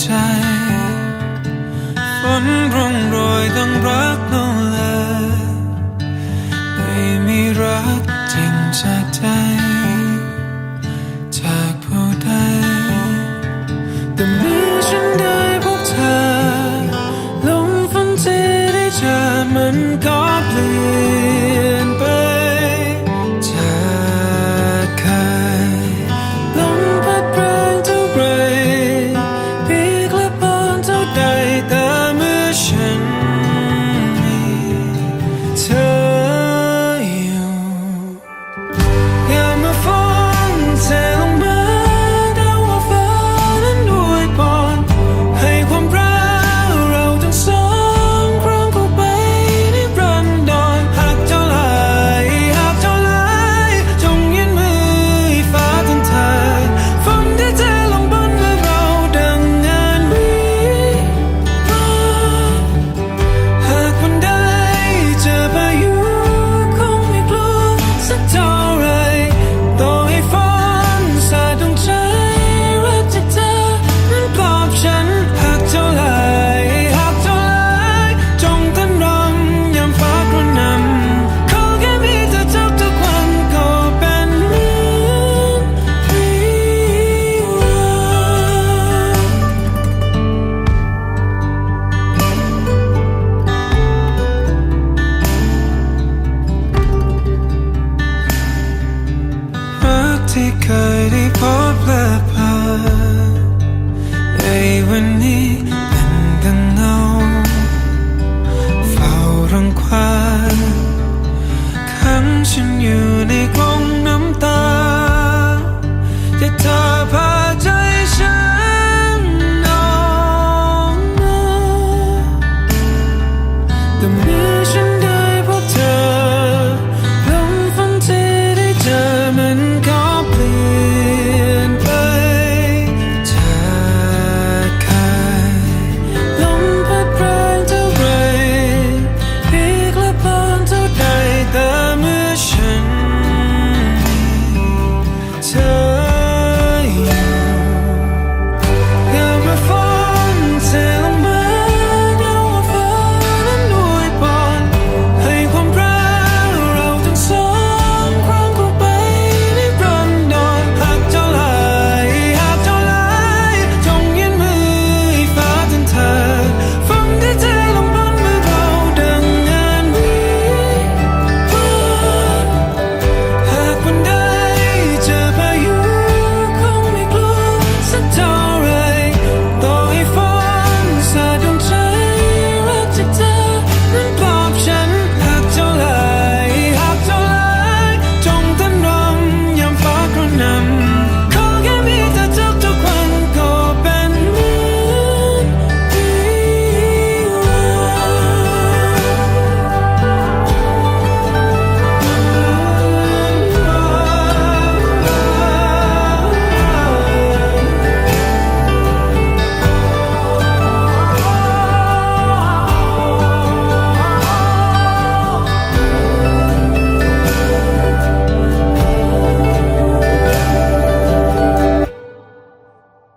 ใจ ฝนร่องรอยต้องรักนองเลยไม่มีรักจริงจากใจ จากผู้ใดแต่เมื่อฉันได้พบเธอลมฝนจะได้เจอมันก็ ขัง